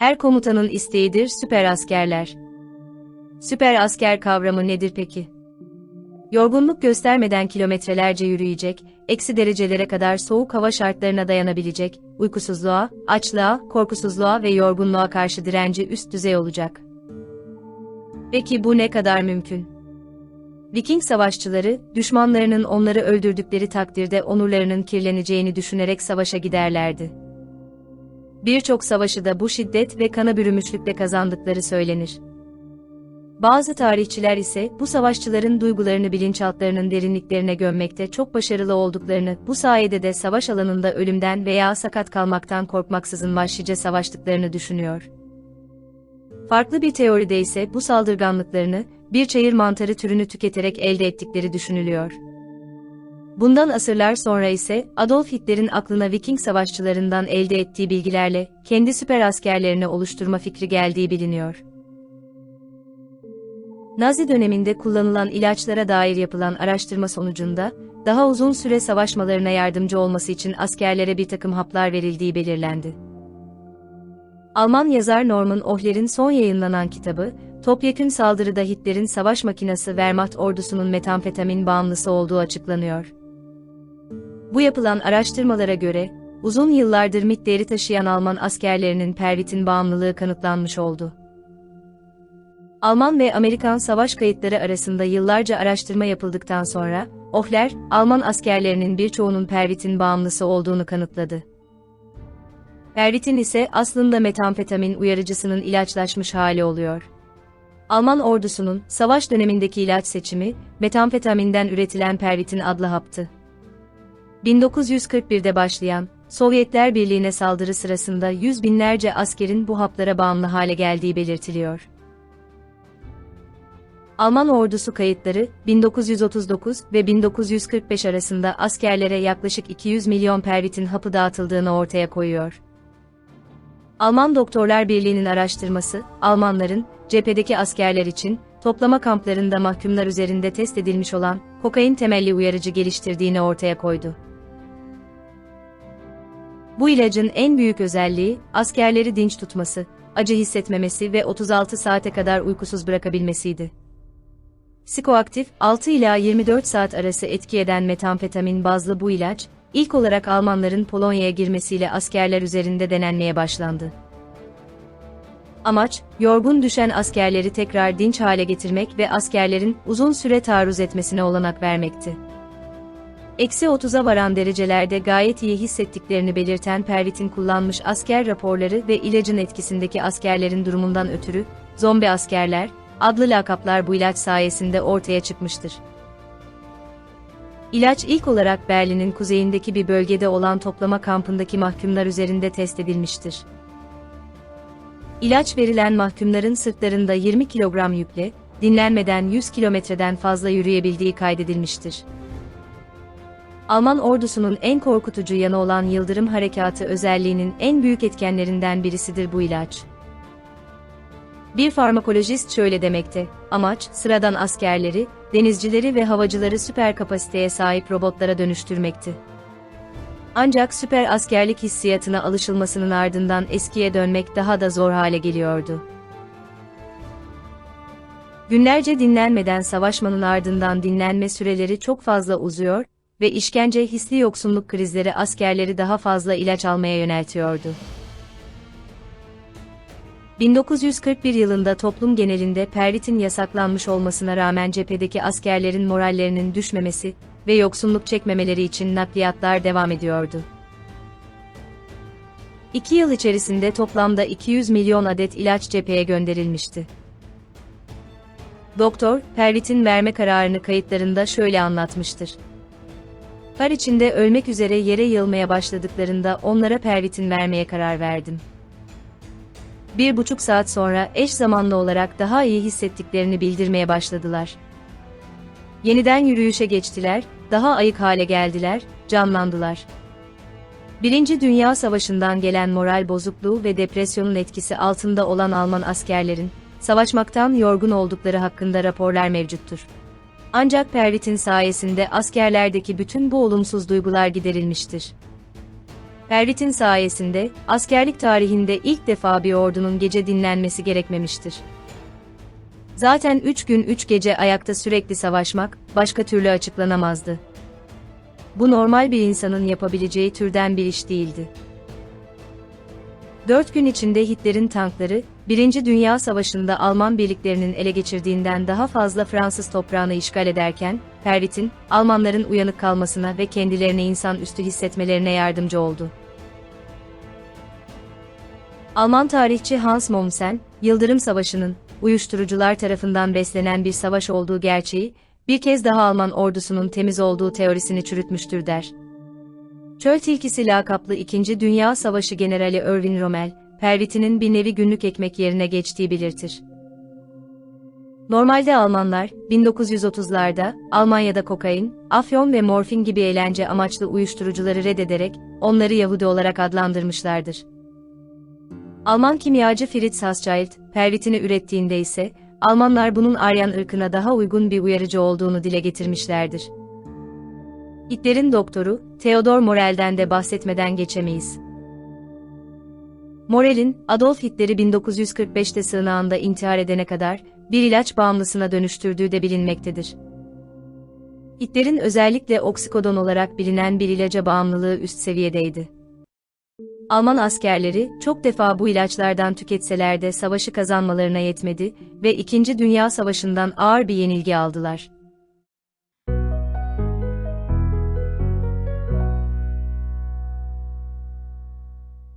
Her komutanın isteğidir süper askerler. Süper asker kavramı nedir peki? Yorgunluk göstermeden kilometrelerce yürüyecek, eksi derecelere kadar soğuk hava şartlarına dayanabilecek, uykusuzluğa, açlığa, korkusuzluğa ve yorgunluğa karşı direnci üst düzey olacak. Peki bu ne kadar mümkün? Viking savaşçıları, düşmanlarının onları öldürdükleri takdirde onurlarının kirleneceğini düşünerek savaşa giderlerdi. Birçok savaşı da bu şiddet ve kana bürümüşlükle kazandıkları söylenir. Bazı tarihçiler ise bu savaşçıların duygularını bilinçaltlarının derinliklerine gömmekte çok başarılı olduklarını, bu sayede de savaş alanında ölümden veya sakat kalmaktan korkmaksızın vahşice savaştıklarını düşünüyor. Farklı bir teoride ise bu saldırganlıklarını, bir çayır mantarı türünü tüketerek elde ettikleri düşünülüyor. Bundan asırlar sonra ise Adolf Hitler'in aklına Viking savaşçılarından elde ettiği bilgilerle kendi süper askerlerini oluşturma fikri geldiği biliniyor. Nazi döneminde kullanılan ilaçlara dair yapılan araştırma sonucunda, daha uzun süre savaşmalarına yardımcı olması için askerlere bir takım haplar verildiği belirlendi. Alman yazar Norman Ohler'in son yayınlanan kitabı, Topyekün saldırıda Hitler'in savaş makinası Wehrmacht ordusunun metamfetamin bağımlısı olduğu açıklanıyor. Bu yapılan araştırmalara göre, uzun yıllardır MIT'leri taşıyan Alman askerlerinin pervitin bağımlılığı kanıtlanmış oldu. Alman ve Amerikan savaş kayıtları arasında yıllarca araştırma yapıldıktan sonra, Ohler, Alman askerlerinin birçoğunun pervitin bağımlısı olduğunu kanıtladı. Pervitin ise aslında metamfetamin uyarıcısının ilaçlaşmış hali oluyor. Alman ordusunun savaş dönemindeki ilaç seçimi, metamfetaminden üretilen pervitin adlı haptı. 1941'de başlayan, Sovyetler Birliği'ne saldırı sırasında yüz binlerce askerin bu haplara bağımlı hale geldiği belirtiliyor. Alman ordusu kayıtları, 1939 ve 1945 arasında askerlere yaklaşık 200 milyon pervitin hapı dağıtıldığını ortaya koyuyor. Alman Doktorlar Birliği'nin araştırması, Almanların, cephedeki askerler için, toplama kamplarında mahkumlar üzerinde test edilmiş olan, kokain temelli uyarıcı geliştirdiğini ortaya koydu. Bu ilacın en büyük özelliği, askerleri dinç tutması, acı hissetmemesi ve 36 saate kadar uykusuz bırakabilmesiydi. Psikoaktif, 6 ila 24 saat arası etki eden metamfetamin bazlı bu ilaç, ilk olarak Almanların Polonya'ya girmesiyle askerler üzerinde denenmeye başlandı. Amaç, yorgun düşen askerleri tekrar dinç hale getirmek ve askerlerin uzun süre taarruz etmesine olanak vermekti. Eksi 30'a varan derecelerde gayet iyi hissettiklerini belirten pervitin kullanmış asker raporları ve ilacın etkisindeki askerlerin durumundan ötürü, zombi askerler, adlı lakaplar bu ilaç sayesinde ortaya çıkmıştır. İlaç ilk olarak Berlin'in kuzeyindeki bir bölgede olan toplama kampındaki mahkumlar üzerinde test edilmiştir. İlaç verilen mahkumların sırtlarında 20 kilogram yükle, dinlenmeden 100 kilometreden fazla yürüyebildiği kaydedilmiştir. Alman ordusunun en korkutucu yanı olan yıldırım harekatı özelliğinin en büyük etkenlerinden birisidir bu ilaç. Bir farmakolojist şöyle demekte, amaç, sıradan askerleri, denizcileri ve havacıları süper kapasiteye sahip robotlara dönüştürmekti. Ancak süper askerlik hissiyatına alışılmasının ardından eskiye dönmek daha da zor hale geliyordu. Günlerce dinlenmeden savaşmanın ardından dinlenme süreleri çok fazla uzuyor ve işkence hisli yoksunluk krizleri askerleri daha fazla ilaç almaya yöneltiyordu. 1941 yılında toplum genelinde pervitin yasaklanmış olmasına rağmen cephedeki askerlerin morallerinin düşmemesi ve yoksunluk çekmemeleri için nakliyatlar devam ediyordu. İki yıl içerisinde toplamda 200 milyon adet ilaç cepheye gönderilmişti. Doktor, pervitin verme kararını kayıtlarında şöyle anlatmıştır. Par içinde ölmek üzere yere yılmaya başladıklarında onlara pervitin vermeye karar verdim. Bir buçuk saat sonra eş zamanlı olarak daha iyi hissettiklerini bildirmeye başladılar. Yeniden yürüyüşe geçtiler, daha ayık hale geldiler, canlandılar. Birinci Dünya Savaşı'ndan gelen moral bozukluğu ve depresyonun etkisi altında olan Alman askerlerin, savaşmaktan yorgun oldukları hakkında raporlar mevcuttur. Ancak Pervit'in sayesinde askerlerdeki bütün bu olumsuz duygular giderilmiştir. Pervit'in sayesinde, askerlik tarihinde ilk defa bir ordunun gece dinlenmesi gerekmemiştir. Zaten üç gün üç gece ayakta sürekli savaşmak, başka türlü açıklanamazdı. Bu normal bir insanın yapabileceği türden bir iş değildi. Dört gün içinde Hitler'in tankları, Birinci Dünya Savaşı'nda Alman birliklerinin ele geçirdiğinden daha fazla Fransız toprağını işgal ederken, Pervit'in, Almanların uyanık kalmasına ve kendilerini insan üstü hissetmelerine yardımcı oldu. Alman tarihçi Hans Mommsen, Yıldırım Savaşı'nın, uyuşturucular tarafından beslenen bir savaş olduğu gerçeği, bir kez daha Alman ordusunun temiz olduğu teorisini çürütmüştür der. Çöl tilkisi lakaplı 2. Dünya Savaşı Generali Erwin Rommel, pervitinin bir nevi günlük ekmek yerine geçtiği belirtir. Normalde Almanlar, 1930'larda, Almanya'da kokain, afyon ve morfin gibi eğlence amaçlı uyuşturucuları reddederek, onları Yahudi olarak adlandırmışlardır. Alman kimyacı Fritz Hauschild, pervitini ürettiğinde ise, Almanlar bunun Aryan ırkına daha uygun bir uyarıcı olduğunu dile getirmişlerdir. Hitler'in doktoru, Theodor Morel'den de bahsetmeden geçemeyiz. Morel'in, Adolf Hitler'i 1945'te sığınağında intihar edene kadar, bir ilaç bağımlısına dönüştürdüğü de bilinmektedir. Hitler'in özellikle oksikodon olarak bilinen bir ilaca bağımlılığı üst seviyedeydi. Alman askerleri çok defa bu ilaçlardan tüketseler de savaşı kazanmalarına yetmedi ve 2. Dünya Savaşı'ndan ağır bir yenilgi aldılar.